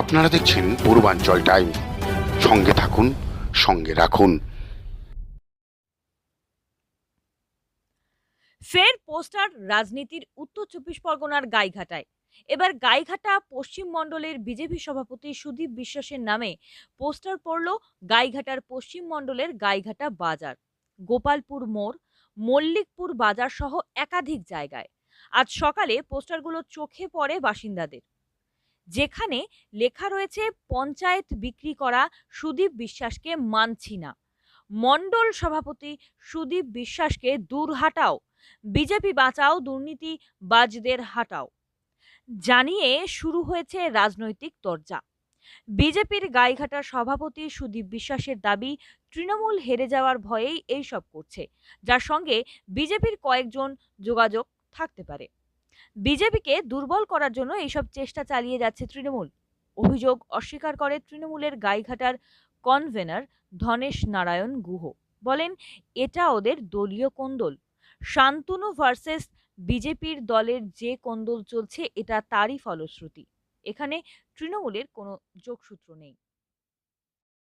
আপনারা দেখছেন পূর্বাঞ্চল টাইম। সঙ্গে থাকুন, সঙ্গে রাখুন। ফের পোস্টার রাজনীতির উত্তর চব্বিশ পরগনার গাইঘাটায়। এবার গাইঘাটা পশ্চিম মণ্ডলের বিজেপি সভাপতি সুদীপ বিশ্বাসের নামে পোস্টার পড়ল গাইঘাটার পশ্চিম মণ্ডলের গাইঘাটা বাজার। গোপালপুর মোড়, মল্লিকপুর বাজার সহ একাধিক জায়গায়। আজ সকালে পোস্টারগুলো চোখে পড়ে বাসিন্দাদের। যেখানে লেখা রয়েছে, পঞ্চায়েত বিক্রি করা সুদীপ বিশ্বাসকে মানছি না। মণ্ডল সভাপতি সুদীপ বিশ্বাসকে দূর হাটাও। বিজেপি বাঁচাও দুর্নীতি বাজদের হাটাও। জানিয়ে শুরু হয়েছে রাজনৈতিক তরজা। বিজেপির গাইঘাটার সভাপতি সুদীপ বিশ্বাসের দাবি, তৃণমূল হেরে যাওয়ার ভয়েই এইসব করছে। যার সঙ্গে বিজেপির কয়েকজন যোগাযোগ থাকতে পারে। বিজেপিকে দুর্বল করার জন্য এইসব চেষ্টা চালিয়ে যাচ্ছে তৃণমূল। অভিযোগ অস্বীকার করে তৃণমূলের গাইঘাটার কনভেনার ধনেশ নারায়ণ গুহ। বলেন, এটা ওদের দলীয় কোন্দল। শান্তনু ভার্সেস বিজেপির দলের যে কোন্দল চলছে, এটা তারই ফলশ্রুতি। এখানে তৃণমূলের কোনো যোগসূত্র নেই।